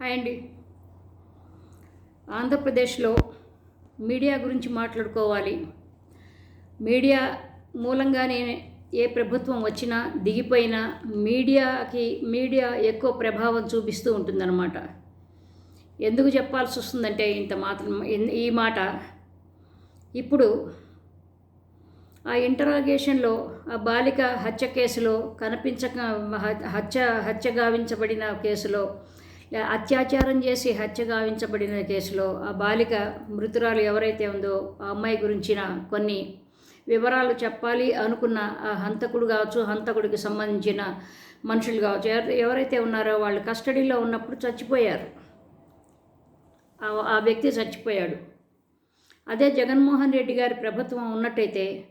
Hi అండి. ఆంధ్రప్రదేశ్లో media గురించి మాట్లాడుకోవాలి. మీడియా మూలంగానే ఏ ప్రభుత్వం వచ్చినా దిగిపోయినా మీడియాకి మీడియా ఎక్కువ ప్రభావం చూపిస్తూ ఉంటుందన్నమాట. ఎందుకు చెప్పాల్సి వస్తుందంటే ఇంత మాత్రం ఈ మాట. ఇప్పుడు ఆ ఇంటరాగేషన్లో ఆ బాలిక హత్య కేసులో కనిపించక హత్య హత్య గావించబడిన కేసులో అత్యాచారం చేసి హత్య గావించబడిన కేసులో ఆ బాలిక మృతురాలు ఎవరైతే ఉందో ఆ అమ్మాయి గురించిన కొన్ని వివరాలు చెప్పాలి అనుకున్న ఆ హంతకుడు కావచ్చు హంతకుడికి సంబంధించిన మనుషులు కావచ్చు. ఎవరైతే ఉన్నారో వాళ్ళు కస్టడీలో ఉన్నప్పుడు చచ్చిపోయారు. ఆ వ్యక్తి చచ్చిపోయాడు. అదే జగన్మోహన్ రెడ్డి గారి ప్రభుత్వం ఉన్నట్టయితే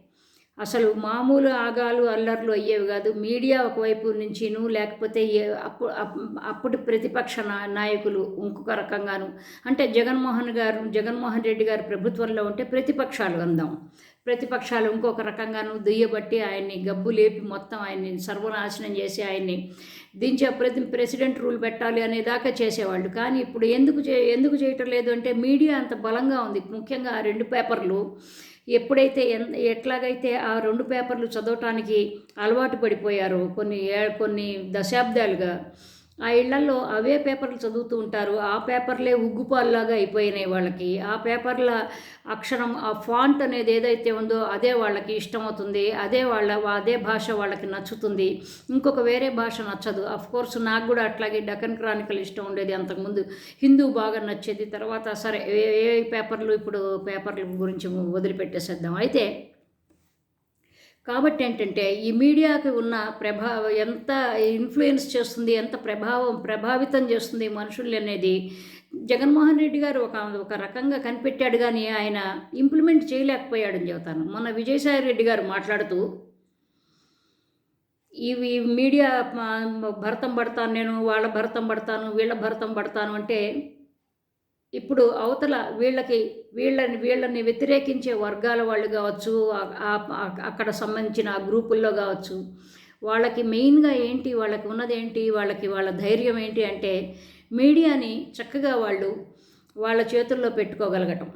అసలు మామూలు ఆగాలు అల్లర్లు అయ్యేవి కాదు. మీడియా ఒకవైపు నుంచిను లేకపోతే అప్పుడు అప్పు అప్పటి ప్రతిపక్ష నా- నాయకులు ఇంకొక రకంగాను. అంటే జగన్మోహన్ గారు జగన్మోహన్ రెడ్డి గారు ప్రభుత్వంలో ఉంటే ప్రతిపక్షాలు అందాం. ప్రతిపక్షాలు ఇంకొక రకంగాను దుయ్యబట్టి ఆయన్ని గబ్బు లేపి మొత్తం ఆయన్ని సర్వనాశనం చేసి ఆయన్ని దించే ప్రతి ప్రెసిడెంట్ రూల్ పెట్టాలి అనే దాకా చేసేవాళ్ళు. కానీ ఇప్పుడు ఎందుకు చే ఎందుకు చేయటం లేదు అంటే మీడియా అంత బలంగా ఉంది. ముఖ్యంగా ఆ రెండు పేపర్లు ఎప్పుడైతే ఎన్ ఎట్లాగైతే ఆ రెండు పేపర్లు చదవటానికి అలవాటు పడిపోయారో కొన్ని ఏ- కొన్ని దశాబ్దాలుగా ఆ ఇళ్ళలో అవే పేపర్లు చదువుతూ ఉంటారు. ఆ పేపర్లే ఉగ్గుపాల్లాగా అయిపోయినాయి వాళ్ళకి. ఆ పేపర్ల అక్షరం ఆ ఫాంట్ అనేది ఏదైతే ఉందో అదే వాళ్ళకి ఇష్టమవుతుంది. అదే వాళ్ళ అదే భాష వాళ్ళకి నచ్చుతుంది. ఇంకొక వేరే భాష నచ్చదు. అఫ్ కోర్స్ నాకు కూడా అట్లాగే డకన్ క్రానికల్ ఇష్టం ఉండేది అంతకుముందు. హిందూ బాగా నచ్చేది. తర్వాత సరే ఏ ఏ పేపర్లు ఇప్పుడు పేపర్ల గురించి వదిలిపెట్టేసేద్దాం. అయితే కాబట్టి ఏంటంటే ఈ మీడియాకి ఉన్న ప్రభావం ఎంత ఇన్ఫ్లుయెన్స్ చేస్తుంది ఎంత ప్రభావం ప్రభావితం చేస్తుంది మనుషుల్ని అనేది జగన్మోహన్ రెడ్డి గారు ఒక ఒక రకంగా కనిపెట్టాడు కానీ ఆయన ఇంప్లిమెంట్ చేయలేకపోయాడని చెబుతాను. మొన్న విజయసాయి రెడ్డి గారు మాట్లాడుతూ ఇవి మీడియా భరతం పడతాను నేను వాళ్ళ భరతం పడతాను వీళ్ళ భరతం పడతాను అంటే ఇప్పుడు అవతల వీళ్ళకి వీళ్ళని వీళ్ళని వ్యతిరేకించే వర్గాల వాళ్ళు కావచ్చు అక్కడ సంబంధించిన ఆ గ్రూపుల్లో కావచ్చు వాళ్ళకి మెయిన్గా ఏంటి వాళ్ళకి ఉన్నది ఏంటి వాళ్ళకి వాళ్ళ ధైర్యం ఏంటి అంటే మీడియాని చక్కగా వాళ్ళు వాళ్ళ చేతుల్లో పెట్టుకోగలగటం.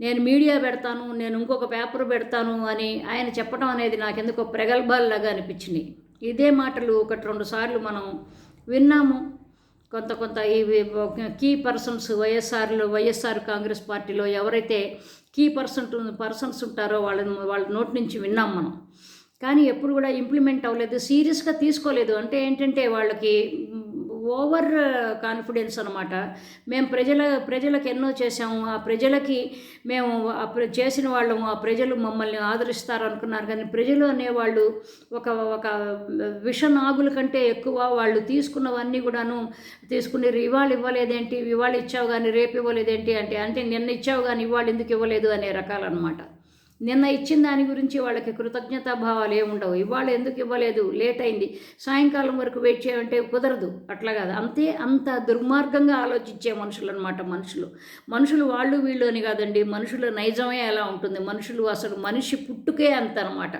నేను మీడియా పెడతాను నేను ఇంకొక పేపర్ పెడతాను అని ఆయన చెప్పడం అనేది నాకెందుకో ప్రగల్భాల్లాగా అనిపించింది. ఇదే మాటలు ఒకటి రెండు సార్లు మనం విన్నాము. కొంత కొంత ఇవి కీ పర్సన్స్ వైఎస్ఆర్లో వైఎస్ఆర్ కాంగ్రెస్ పార్టీలో ఎవరైతే కీ పర్సన్ పర్సన్స్ ఉంటారో వాళ్ళని వాళ్ళ నోటి నుంచి విన్నాం మనం. కానీ ఎప్పుడు కూడా ఇంప్లిమెంట్ అవ్వలేదు సీరియస్గా తీసుకోలేదు. అంటే ఏంటంటే వాళ్ళకి ఓవర్ కాన్ఫిడెన్స్ అనమాట మేము ప్రజల ప్రజలకు ఎన్నో చేసాము ఆ ప్రజలకి మేము చేసిన వాళ్ళము ఆ ప్రజలు మమ్మల్ని ఆదరిస్తారు అనుకున్నారు కానీ ప్రజలు అనేవాళ్ళు ఒక ఒక విష నాగుల కంటే ఎక్కువ వాళ్ళు తీసుకున్నవన్నీ కూడాను తీసుకుని ఇవాళ ఇవ్వలేదేంటి? ఇవాళ ఇచ్చావు కానీ రేపు ఇవ్వలేదేంటి? అంటే అంటే నిన్న ఇచ్చావు కానీ ఇవాళ ఎందుకు ఇవ్వలేదు అనే రకాలన్నమాట. నిన్న ఇచ్చిన దాని గురించి వాళ్ళకి కృతజ్ఞతాభావాలు ఏముండవు ఇవాళ ఎందుకు ఇవ్వలేదు? లేట్ అయింది. సాయంకాలం వరకు వెయిట్ చేయాలంటే కుదరదు. అట్లా కాదు. అంతే అంత దుర్మార్గంగా ఆలోచించే మనుషులు అనమాట మనుషులు. మనుషులు వాళ్ళు వీళ్ళు అని కాదండి. మనుషుల నైజమే ఎలా ఉంటుంది? మనుషులు అసలు మనిషి పుట్టుకే అంత అనమాట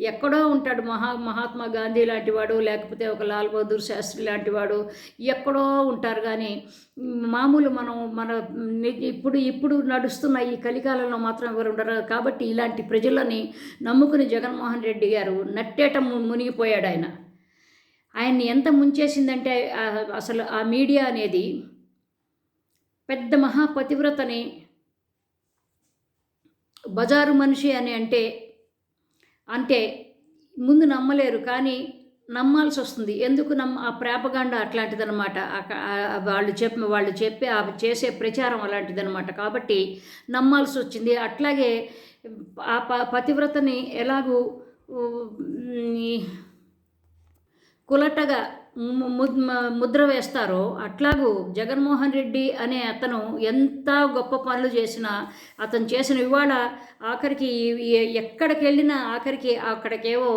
ఎక్కడో ఉంటాడు మహా మహాత్మా గాంధీ లాంటి వాడు లేకపోతే ఒక లాల్ బహదూర్ శాస్త్రి లాంటి వాడు ఎక్కడో ఉంటారు. కానీ మామూలు మనం మన ఇప్పుడు ఇప్పుడు నడుస్తున్న ఈ కలికాలంలో మాత్రం ఎవరు ఉండరు. కాబట్టి ఇలా ఇలాంటి ప్రజలని నమ్ముకుని జగన్మోహన్ రెడ్డి గారు నట్టేట మునిగిపోయాడు ఆయన. ఆయన్ని ఎంత ముంచేసిందంటే అసలు ఆ మీడియా అనేది పెద్ద మహాపతివ్రతని బజారు మనిషి అని అంటే అంటే ముందు నమ్మలేరు కానీ నమ్మాల్సి వస్తుంది ఎందుకు నమ్మ ఆ ప్రేపగాండ అట్లాంటిదనమాట వాళ్ళు చెప్పి వాళ్ళు చెప్పే ఆ చేసే ప్రచారం అలాంటిదనమాట కాబట్టి నమ్మాల్సి వచ్చింది అట్లాగే ఆ ప పతివ్రతని ఎలాగూ కులటగా ముద్ర వేస్తారో అట్లాగూ జగన్మోహన్ రెడ్డి అనే అతను ఎంత గొప్ప పనులు చేసినా అతను చేసిన ఇవాళ ఆఖరికి ఎక్కడికి వెళ్ళినా ఆఖరికి అక్కడికేవో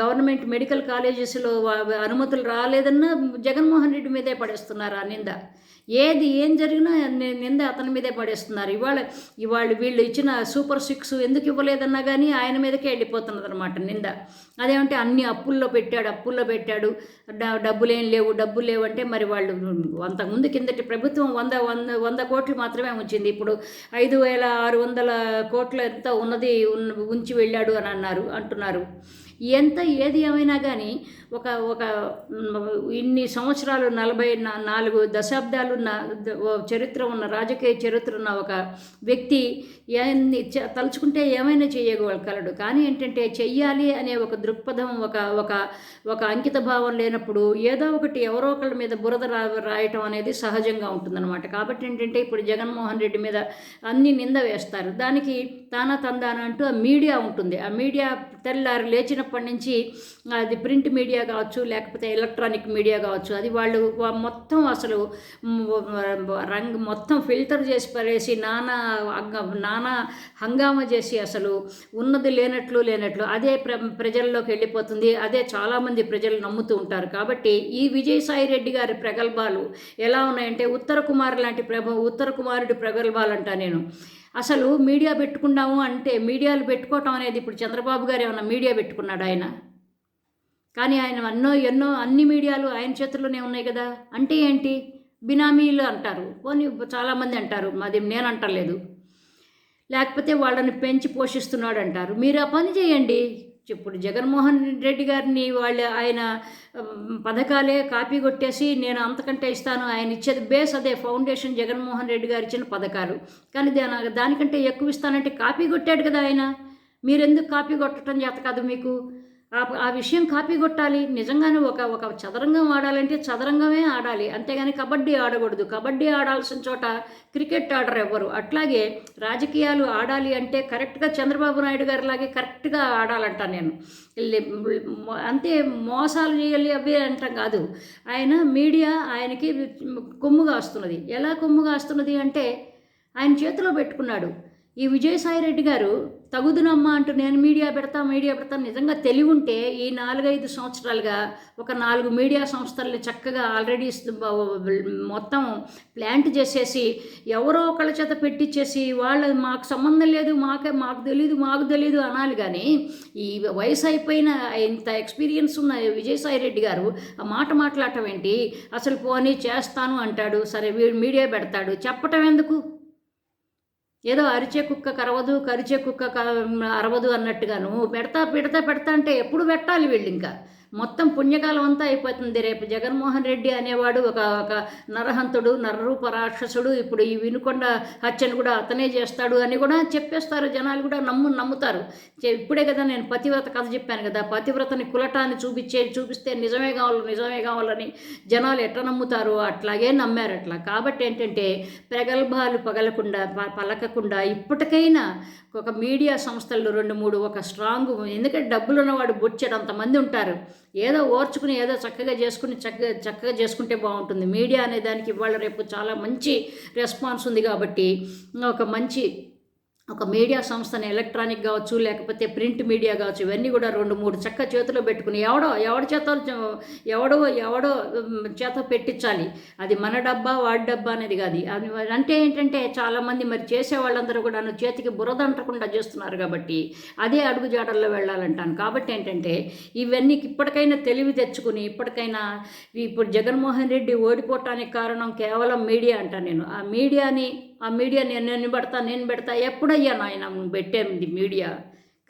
గవర్నమెంట్ మెడికల్ కాలేజెస్లో అనుమతులు రాలేదన్నా జగన్మోహన్ రెడ్డి మీదే పడేస్తున్నారు ఆ నింద. ఏది ఏం జరిగినా నింద అతని మీదే పడేస్తున్నారు. ఇవాళ ఇవాళ వీళ్ళు ఇచ్చిన సూపర్ సిక్స్ ఎందుకు ఇవ్వలేదన్నా కానీ ఆయన మీదకే వెళ్ళిపోతున్నది అనమాట నింద. అదేమంటే అన్ని అప్పుల్లో పెట్టాడు అప్పుల్లో పెట్టాడు. డబ్బులు డబ్బులేం లేవు డబ్బులు లేవు అంటే మరి వాళ్ళు అంతకుముందు కిందటి ప్రభుత్వం వంద వంద వంద కోట్లు మాత్రమే ఉంచింది. ఇప్పుడు ఐదు వేల ఆరు వందల కోట్ల ఎంత ఉన్నది ఉంచి వెళ్ళాడు అని అన్నారు అంటున్నారు. ఎంత ఏది ఏమైనా కానీ ఒక ఒక ఇన్ని సంవత్సరాలు నలభై నాలుగు దశాబ్దాలు ఉన్న ఓ చరిత్ర ఉన్న రాజకీయ చరిత్ర ఉన్న ఒక వ్యక్తి ఎన్ని చ- తలుచుకుంటే ఏమైనా చేయగలడు. కానీ ఏంటంటే చెయ్యాలి అనే ఒక దృక్పథం ఒక ఒక ఒక అంకిత భావం లేనప్పుడు ఏదో ఒకటి ఎవరో ఒకళ్ళ మీద బురద రా రాయటం అనేది సహజంగా ఉంటుందన్నమాట. కాబట్టి ఏంటంటే ఇప్పుడు జగన్మోహన్ రెడ్డి మీద అన్ని నింద వేస్తారు. దానికి తానా తందాన అంటూ ఆ మీడియా ఉంటుంది. ఆ మీడియా తెల్లారి లేచినప్పటి నుంచి అది ప్రింట్ మీడియా కావచ్చు లేకపోతే ఎలక్ట్రానిక్ మీడియా కావచ్చు అది వాళ్ళు వా- మొత్తం అసలు రంగు మొత్తం ఫిల్టర్ చేసి పడేసి నానా అంగ- నానా హంగామా చేసి అసలు ఉన్నది లేనట్లు లేనట్లు అదే ప్ర ప్రజల్లోకి వెళ్ళిపోతుంది. అదే చాలామంది ప్రజలు నమ్ముతూ ఉంటారు. కాబట్టి ఈ విజయసాయి రెడ్డి గారి ప్రగల్భాలు ఎలా ఉన్నాయంటే ఉత్తర కుమార్ లాంటి ప్రభ ఉత్తర కుమారుడి ప్రగల్భాలు అంటా నేను. అసలు మీడియా పెట్టుకున్నాము అంటే మీడియాలు పెట్టుకోవటం అనేది ఇప్పుడు చంద్రబాబు గారు ఏమన్నా మీడియా పెట్టుకున్నాడు ఆయన? కానీ ఆయన ఎన్నో ఎన్నో అన్ని మీడియాలు ఆయన చేతుల్లోనే ఉన్నాయి కదా. అంటే ఏంటి? బినామీలు అంటారు. పోనీ చాలామంది అంటారు. మాది నేను అంటలేదు. లేకపోతే వాళ్ళని పెంచి పోషిస్తున్నాడు అంటారు. మీరు ఆ పని చేయండి. ఇప్పుడు జగన్మోహన్ రెడ్డి గారిని వాళ్ళు ఆయన పథకాలే కాపీ కొట్టేసి నేను అంతకంటే ఇస్తాను ఆయన ఇచ్చేది బేస్ అదే ఫౌండేషన్ జగన్మోహన్ రెడ్డి గారు ఇచ్చిన పథకాలు. కానీ దాని దానికంటే ఎక్కువ ఇస్తానంటే కాపీ కొట్టాడు కదా ఆయన. మీరెందుకు కాపీ కొట్టడం చేత కాదు మీకు? ఆ ఆ విషయం కాపీ కొట్టాలి. నిజంగానే ఒక ఒక చదరంగం ఆడాలంటే చదరంగమే ఆడాలి. అంతేగాని కబడ్డీ ఆడకూడదు. కబడ్డీ ఆడాల్సిన చోట క్రికెట్ ఆడరు ఎవ్వరు. అట్లాగే రాజకీయాలు ఆడాలి అంటే కరెక్ట్గా చంద్రబాబు నాయుడు గారి లాగే కరెక్ట్గా ఆడాలంట నేను. అంతే మోసాలు చేయాలి అవి అంటాం కాదు. ఆయన మీడియా ఆయనకి కొమ్ముగా వస్తున్నది. ఎలా కొమ్ముగా వస్తున్నది అంటే ఆయన చేతిలో పెట్టుకున్నాడు. ఈ విజయసాయిరెడ్డి గారు తగుదునమ్మా అంటూ నేను మీడియా పెడతా మీడియా పెడతా నిజంగా తెలివి ఉంటే ఈ నాలుగైదు సంవత్సరాలుగా ఒక నాలుగు మీడియా సంస్థల్ని చక్కగా ఆల్రెడీ మొత్తం ప్లాంట్ చేసేసి ఎవరో ఒకళ్ళ చేత పెట్టించేసి వాళ్ళ మాకు సంబంధం లేదు మాకే మాకు తెలీదు మాకు తెలీదు అనాలి కానీ ఈ వయసు అయిపోయిన ఇంత ఎక్స్పీరియన్స్ ఉన్న విజయసాయిరెడ్డి గారు ఆ మాట మాట్లాడటం ఏంటి? అసలు పోనీ చేస్తాను అంటాడు సరే మీడియా పెడతాడు చెప్పటం ఎందుకు? ఏదో అరిచే కుక్క కరవదు కరిచే కుక్క క- అరవదు అన్నట్టుగాను పెడతా పెడతా పెడతా అంటే ఎప్పుడు పెట్టాలి వీళ్ళు ఇంకా? మొత్తం పుణ్యకాలం అంతా అయిపోతుంది రేపు జగన్మోహన్ రెడ్డి అనేవాడు ఒక ఒక నరహంతుడు నరరూప రాక్షసుడు. ఇప్పుడు ఈ వినుకొండ హత్యను కూడా అతనే చేస్తాడు అని కూడా చెప్పేస్తారు జనాలు కూడా. నమ్ము నమ్ముతారు. ఇప్పుడే కదా నేను పతివ్రత కథ చెప్పాను కదా. పతివ్రతని కులటాన్ని చూపించే చూపిస్తే నిజమే కావాలి నిజమే కావాలని జనాలు ఎట్లా నమ్ముతారు? అట్లాగే నమ్మారు అట్లా. కాబట్టి ఏంటంటే ప్రగల్భాలు పగలకుండా పలకకుండా ఇప్పటికైనా ఒక మీడియా సంస్థలు రెండు మూడు ఒక స్ట్రాంగ్ ఎందుకంటే డబ్బులు ఉన్నవాడు బొచ్చాడు అంతమంది ఉంటారు. ఏదో ఓర్చుకుని ఏదో చక్కగా చేసుకుని చక్కగా చక్కగా చేసుకుంటే బాగుంటుంది. మీడియా అనే దానికి ఇవాళ రేపు చాలా మంచి రెస్పాన్స్ ఉంది కాబట్టి ఒక మంచి ఒక మీడియా సంస్థని ఎలక్ట్రానిక్ కావచ్చు లేకపోతే ప్రింట్ మీడియా కావచ్చు ఇవన్నీ కూడా రెండు మూడు చక్క చేతిలో పెట్టుకుని ఎవడో ఎవడి చేత ఎవడో ఎవడో చేత పెట్టించాలి. అది మన డబ్బా వాడి డబ్బా అనేది కాదు. అది అంటే ఏంటంటే చాలామంది మరి చేసే వాళ్ళందరూ కూడా చేతికి బురద అంటకుండా చేస్తున్నారు కాబట్టి అదే అడుగుజాడల్లో వెళ్ళాలంటాను. కాబట్టి ఏంటంటే ఇవన్నీ ఇప్పటికైనా తెలివి తెచ్చుకుని ఇప్పటికైనా ఇప్పుడు జగన్మోహన్ రెడ్డి ఓడిపోవటానికి కారణం కేవలం మీడియా అంటాను నేను. ఆ మీడియాని ఆ మీడియా నేను నేను పెడతా నేను పెడతా ఎప్పుడయ్యా నాయన నువ్వు పెట్టేది మీడియా?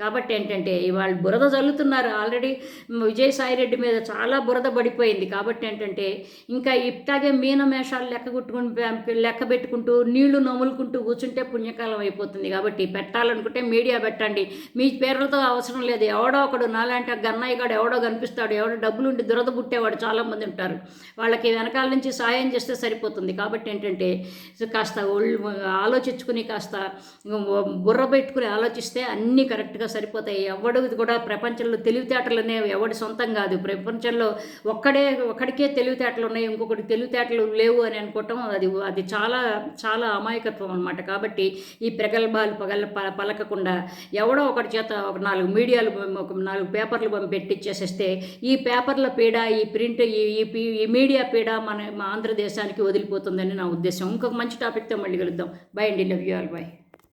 కాబట్టి ఏంటంటే ఇవాళ బురద చల్లుతున్నారు ఆల్రెడీ విజయసాయిరెడ్డి మీద చాలా బురద పడిపోయింది. కాబట్టి ఏంటంటే ఇంకా ఇట్లాగే మీనమేషాలు లెక్క కుట్టుకుని లెక్క పెట్టుకుంటూ నీళ్ళు నములుకుంటూ కూర్చుంటే పుణ్యకాలం అయిపోతుంది. కాబట్టి పెట్టాలనుకుంటే మీడియా పెట్టండి. మీ పేర్లతో అవసరం లేదు. ఎవడో ఒకడు నాలాంటి గన్నయ్య గాడు ఎవడో కనిపిస్తాడు. ఎవడో డబ్బులుండి దురద పుట్టేవాడు చాలామంది ఉంటారు. వాళ్ళకి వెనకాల నుంచి సాయం చేస్తే సరిపోతుంది. కాబట్టి ఏంటంటే కాస్త ఆలోచించుకుని కాస్త బుర్ర పెట్టుకుని ఆలోచిస్తే అన్నీ కరెక్ట్గా సరిపోతాయి. ఎవడు కూడా ప్రపంచంలో తెలివితేటలనే ఎవడి సొంతం కాదు. ప్రపంచంలో ఒక్కడే ఒక్కడికే తెలివితేటలు ఉన్నాయి ఇంకొకటి తెలివితేటలు లేవు అని అనుకోవటం అది అది చాలా చాలా అమాయకత్వం అనమాట కాబట్టి ఈ ప్రగల్భాలు పగల ప- పలకకుండా ఎవడో ఒకటి చేత ఒక నాలుగు మీడియాలు ఒక నాలుగు పేపర్లు పంపి పెట్టించేసేస్తే ఈ పేపర్ల పీడ ఈ ప్రింట్ ఈ ఈ పీ- ఈ మీడియా పీడ మన మా ఆంధ్రదేశానికి వదిలిపోతుందని నా ఉద్దేశం. ఇంకొక మంచి టాపిక్తో మళ్ళీ కలుద్దాం. బై అండి. Love you all by